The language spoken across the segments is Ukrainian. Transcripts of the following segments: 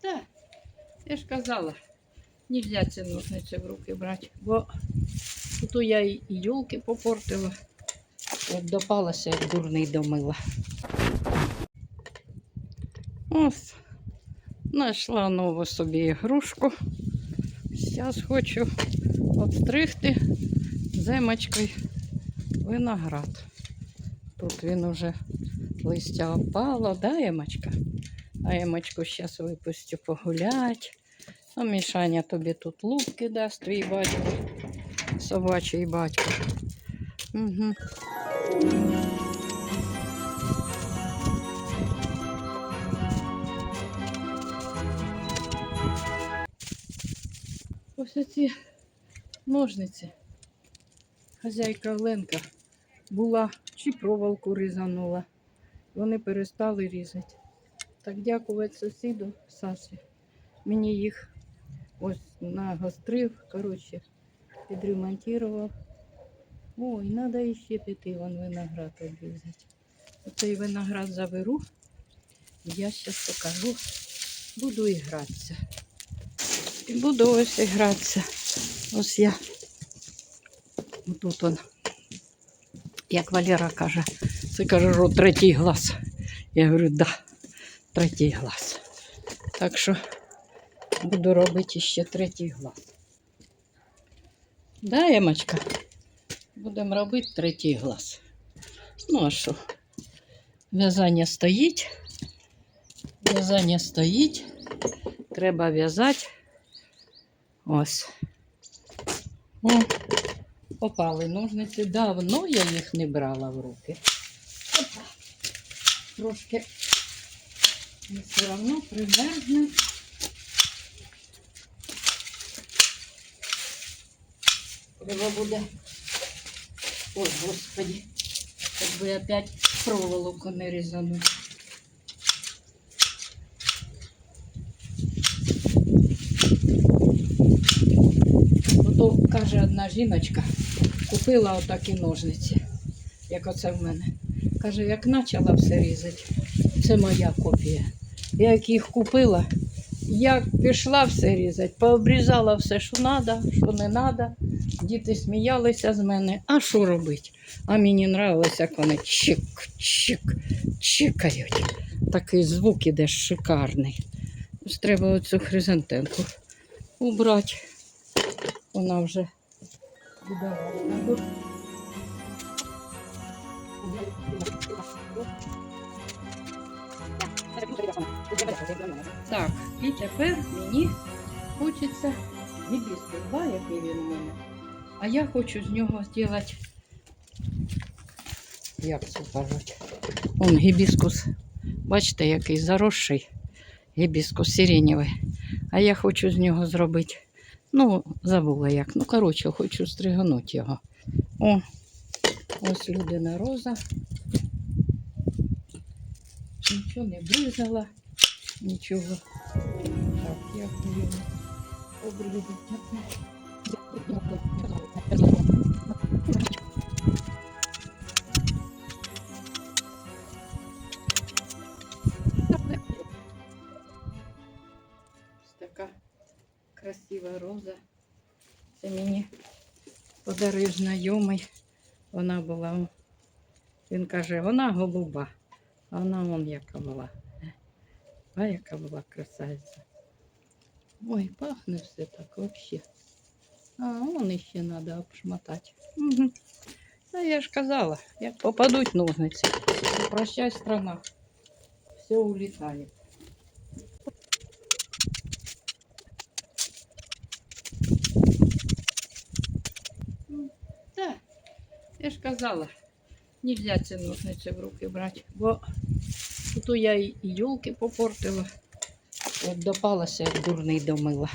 Так, я ж казала, нельзя ці ножниці в руки брати, бо тут я і юлки попортила, як допалася, як дурний домила. Ось, знайшла нову собі ігрушку. Зараз хочу обстригти земочкою виноград. Тут він уже листя опало, да, Емочка? А Емочку зараз випустю погулять. А Мішаня тобі тут лупки дасть твій батько, собачий батько. Угу. Ось ці ножниці. Хазяйка Оленка була чи проволоку різанула. Вони перестали різати. Так дякувати сусіду Саші. Мені їх ось нагострив, коротше, підремонтував. Ой, треба іще піти вон виноград обрізати. Оцей виноград заберу. Я зараз покажу. Буду і гратися. І буду ось і гратися. Ось я. Тут он, як Валера каже, це каже, третій глаз. Я говорю, да, третій глаз. Так що буду робити ще третій глаз. Да, Емочка? Будемо робити третій глаз. Ну, а що? В'язання стоїть. В'язання стоїть. Треба в'язати. Ось. О, попали ножниці. Давно я їх не брала в руки. Опа. Трошки і все одно примерзне. Треба буде. Ой, господи, якби опять проволоку не різану. Ото каже одна жіночка, купила отакі ножниці, як оце в мене. Каже, як почала все різати, це моя копія. Я їх купила, як пішла все різати, пообрізала все, що треба, що не треба. Діти сміялися з мене. А що робити? А мені нравилося, як вони чик-чик, чикають. Такий звук іде шикарний. Ось треба оцю хризантемку убрати. Вона вже. Так, і тепер мені хочеться гібіскус, да, який він у мене. А я хочу з нього зробити, як це кажуть, он гібіскус. Бачите, який заросший гібіскус сиренєвий. А я хочу з нього зробити. Ну, забула як. Ну, коротше, хочу стриганути його. О, ось людина роза. Нічого не бризала, нічого. Так, як його обрізати. Така красива роза. Це мені подарив знайомий. Вона була. Він каже, вона голуба. А вона вон яка була. А яка була красавиця. Ой, пахне все так взагалі. А, вон іще треба обшмотати. Угу. Та я ж казала, як попадуть ножниці, то прощай страна. Все улітає. Ну, Так, я ж казала, Нельзя ці ножниці в руки брати, бо тут я і юлки попортила. От допалася, як дурний домила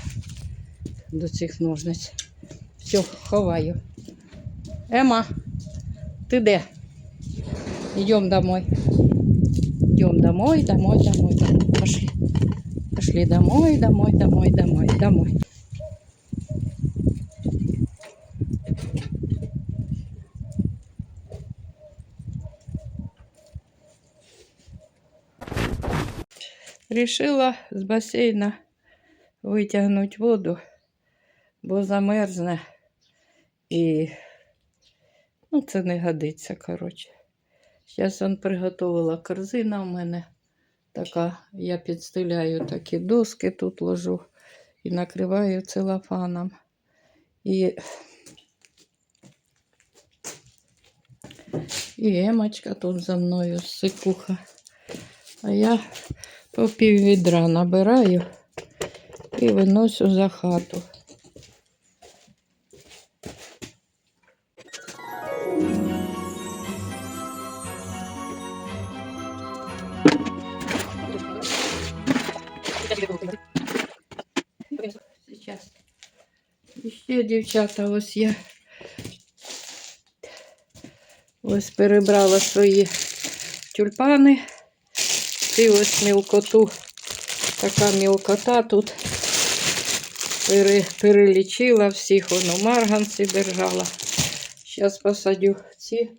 до цих ножниць. Все, ховаю. Ема, ти де? Йдемо домой. Йдемо домой, домой, домой, домой. Пошли. Пошли домой, домой, домой, домой, домой. Рішила з басейна витягнути воду, бо замерзне і ну, це не годиться, коротше. Зараз он приготувала корзина у мене. Така, я підстеляю такі доски тут ложу і накриваю целофаном. І, і Емочка тут за мною сикуха. А я по пів відра набираю і виносю за хату. Сейчас. Ще, дівчата, ось я ось перебрала свої тюльпани. Ці ось мілкоту, така мілкота тут пере, перелічила всіх, воно марганці держала. Зараз посадю ці,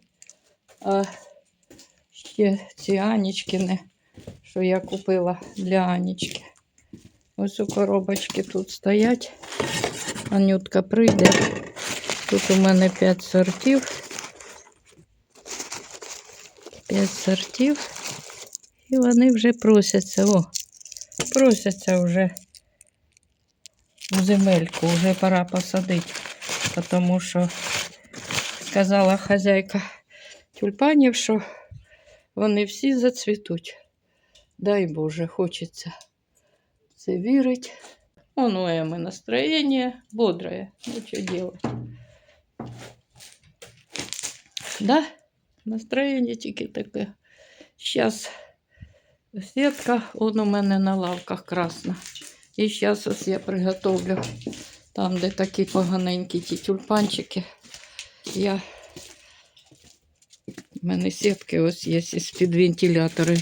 а ще ці Анічкини, що я купила для Анічки. Ось у коробочки тут стоять. Анютка прийде. Тут у мене 5 сортів. 5 сортів. І вони вже просяться. О, просяться вже у земельку, вже пора посадити. Тому що сказала хазяйка тюльпанів, що вони всі зацвітуть. Дай Боже, хочеться це вірить. Он у Эмы настроение бодрое. Ну, что делать? Да, настроєння тільки таке. Зараз сітка, он у мене на лавках красна. І зараз ось я приготовлю там, де такі поганенькі ті тюльпанчики. Я... У мене сітки ось є з-під вентилятори.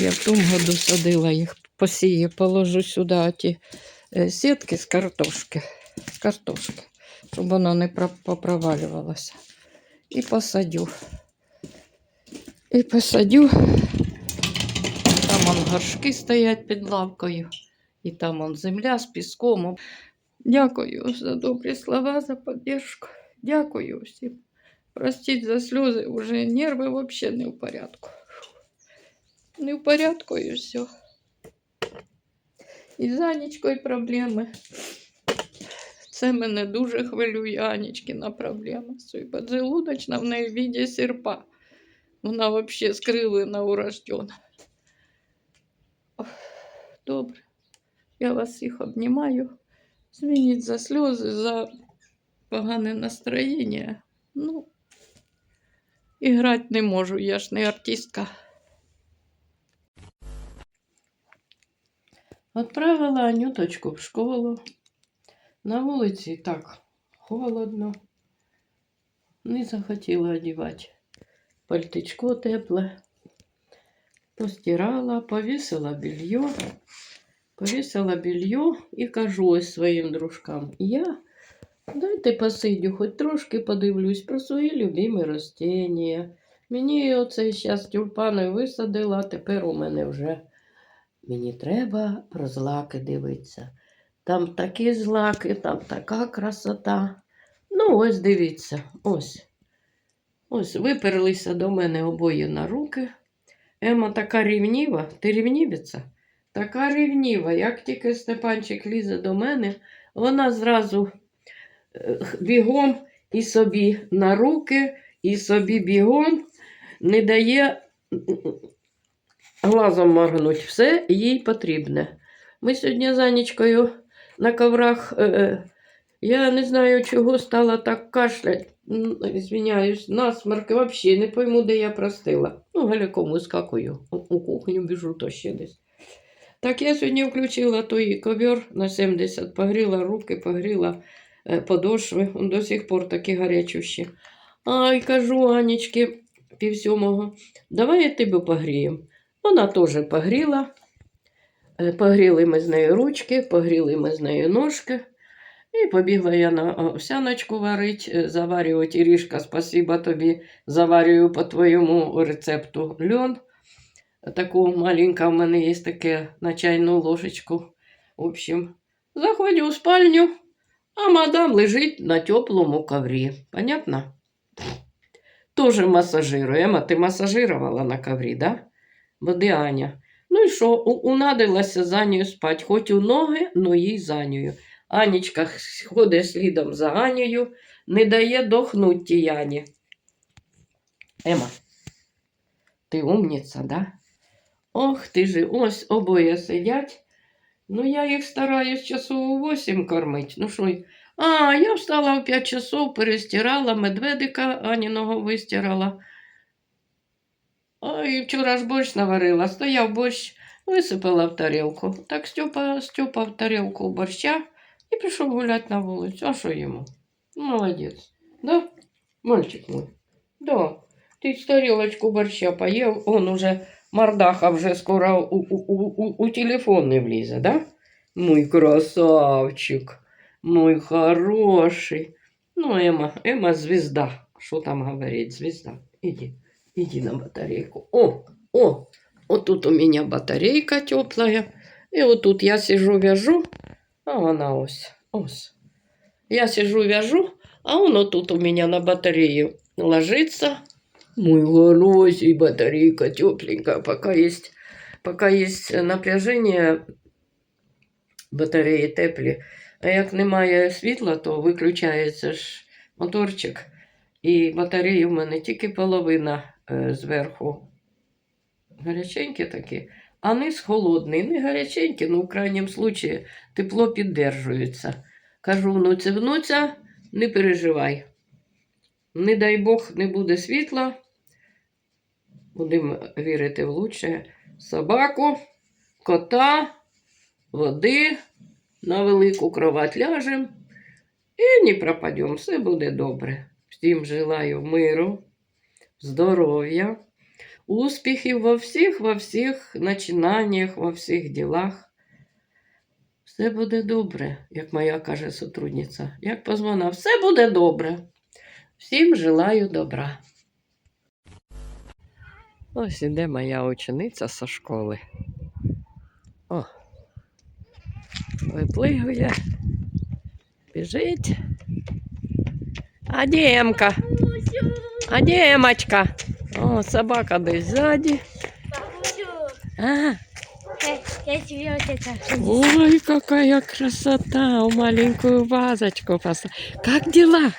Я в тому году садила їх посію, положу сюди ті е, сітки з картошки, з картошки, щоб воно не про- попровалювалося. І посадю. І посадю. Там он горшки стоять під лавкою, і там он земля з піском. Дякую за добрі слова, за підтримку. Дякую всім. Простіть за сльози, вже нерви взагалі не в порядку. Не в порядку і все. І з Анічкою проблеми. Це мене дуже хвилює Анічкина проблема. Свій в неї в віді серпа. Вона взагалі скривлена урождена. Ох, Добре. Я вас всіх обнімаю. Змініть за сльози, за погане настроєння. Ну, і грати не можу, я ж не артистка. Отправила Анюточку в школу. На вулиці так холодно. Не захотіла одягати пальтичко тепле. Постирала, повісила белье. Повісила белье і кажу ось своїм дружкам. Я дайте посидю, хоч трошки подивлюсь про свої любимі ростіння. Мені оцей зараз тюльпани висадила, тепер у мене вже Мені треба про злаки дивитися. Там такі злаки, там така красота. Ну, ось дивіться, ось. Ось виперлися до мене обоє на руки. Ема така рівніва, ти рівнівиця? Така рівніва. Як тільки Степанчик лізе до мене, вона зразу е, бігом і собі на руки, і собі бігом не дає глазом моргнуть. Все їй потрібне. Ми сьогодні з Анічкою на коврах. Е, е, я не знаю, чого стала так кашлять. Звіняюсь, насморк, взагалі не пойму, де я простила. Ну, галяком вискакую. У кухню біжу то ще десь. Так я сьогодні включила той ковер на 70, погріла руки, погріла е, подошви. Он до сих пор такі гарячущі. Ай, кажу Анічки, пів сьомого, давай я тебе погріємо. Вона теж погріла. Е, Погріли ми з нею ручки, погріли ми з нею ножки. І побігла я на овсяночку варить, е, заварювати Ірішка, спасіба тобі, заварюю по твоєму рецепту льон. Таку маленька в мене є таке на чайну ложечку. В общем, заходжу у спальню, а мадам лежить на теплому коврі. Понятно? Тоже масажирую. Ема, ти масажировала на коврі, да? Буде Аня. Ну і що, унадилася за нею спать, хоч у ноги, но їй за нею. Анічка ходить слідом за Анею, не дає дохнуть тій Ані. Ема, ти умниця, да? Ох ти ж, ось обоє сидять. Ну, я їх стараюсь часу у 8 кормить. Ну що, а, я встала в 5 часов, перестирала, медведика Аніного вистирала. Ой, вчора ж борщ наварила, стояв борщ, висипала в тарілку. Так Степа, Степа в тарілку борща і пішов гуляти на вулицю. А що йому? Молодець. Да? Мальчик мой. Да. Ти тарілочку борща поїв, он уже мордаха вже скоро у, у, у, у, телефон не влізе, да? Мой красавчик, мой хороший. Ну, Ема, Ема звезда. Що там говорить, звезда? Иди, иди на батарейку. О, о, вот тут у меня батарейка теплая. И вот тут я сижу, вяжу, а она ось, ось. Я сижу, вяжу, а он вот тут у меня на батарею ложится. Мой хороший батарейка тепленькая, пока есть, пока есть напряжение батареї теплі. А як немає світла, то виключається ж моторчик. І батареї в мене тільки половина е, зверху гаряченькі такі, а низ холодний. Не гаряченькі, ну в крайньому случаї тепло піддержується. Кажу, внуці, внуця, не переживай. Не дай Бог, не буде світла. Будемо вірити в лучше. Собаку, кота, води, на велику кровать ляжем і не пропадемо. Все буде добре. Всім желаю миру, здоров'я, успіхів во всіх, во всіх начинаннях, во всіх ділах. Все буде добре, як моя каже сотрудниця. Як позвона, все буде добре. Всім желаю добра. Ось іде моя учениця зі школи. О, виплигує, біжить. А де Емка? А де Емочка? О, собака десь ззаді. А, Я тебе вот это. ой, какая красота! У маленькую вазочку поставила. Как дела?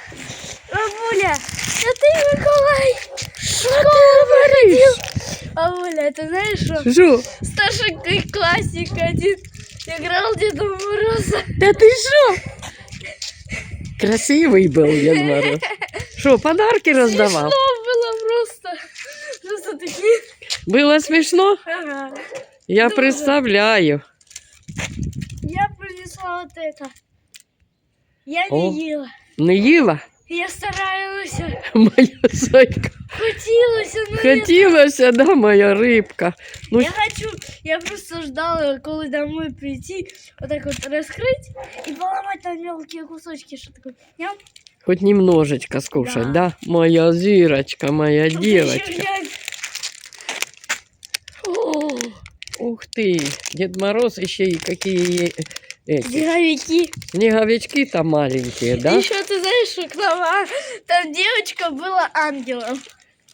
Бабуля, это ты, Николай. Что ты говоришь? Бабуля, ты знаешь, что Жу, в старшем классик один играл Деда Мороза? да ты что? Красивый был Дед Мороз. Что, подарки раздавал? Смешно было просто. Просто такие. Было смешно? Ага. Я Дуже. представляю. Я принесла вот это. Я О. не ела. Не їла? Я старалась, Моя зайка. хотелось, но я- Хотілося, да, моя рибка. Ну, Я хочу, я просто ждала, коли домой прийти, вот так вот раскрыть и поломать там мелкие кусочки, что такое. Ням. хоть немножечко скушать, Да. Моя зірочка, моя Тут девочка. ещё глянь. О, ух ты, Дед Мороз еще и какие эти, Снеговики. снеговички там маленькие, да? Еще ты знаешь, что к нам а, там девочка была ангелом.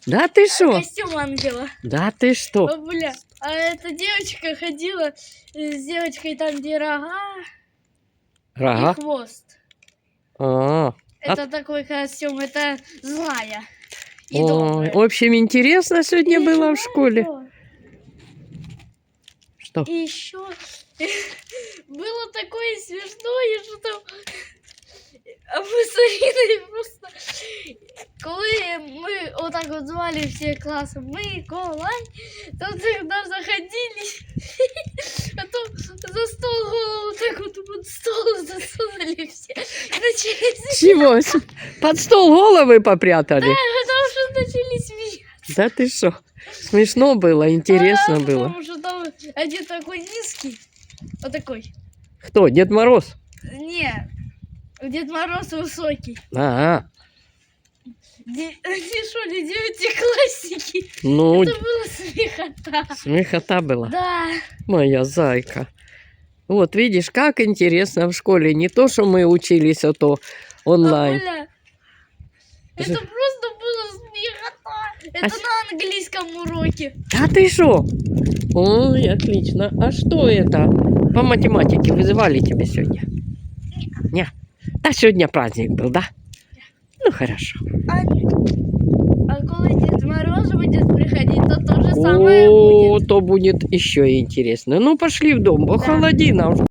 Да ты что? Костюм ангела. Да ты что? Бабуля, а эта девочка ходила э, с девочкой там, где рога и Рога? хвост. А, Это такой костюм, это злая. И добрая. в общем, интересно сегодня И было в школе. что? Что? И еще было такое смешное, что там а мы с Ариной просто, коли ми отак от звали всі класи Миколай, то всегда заходили, а то за стол голову так вот под стол засунули все. И начали Чего? Под стол головы попрятали? потому что начали смеяться. Да ты что? Смешно было, интересно А, было. Потому что там один такой низкий, вот такой. Кто? Дед Мороз? Не, Дед Мороз высокий. А, Ди- Они что, не девятиклассники? Ну, Это было смехота. смехота была. Да. Моя зайка. Вот видишь, как интересно в школе. Не то, что мы учились, а то онлайн. Бабуля, Это просто. Это А на английском уроке. Да ты что? Ой, отлично. А что это? По математике вызывали тебя сегодня? Не. Да сегодня праздник был, да? Ну хорошо. А, а коли Дед Мороз будет приходить, то то же самое О, будет. то будет еще интересно. Ну пошли в дом, Да. холодина уже.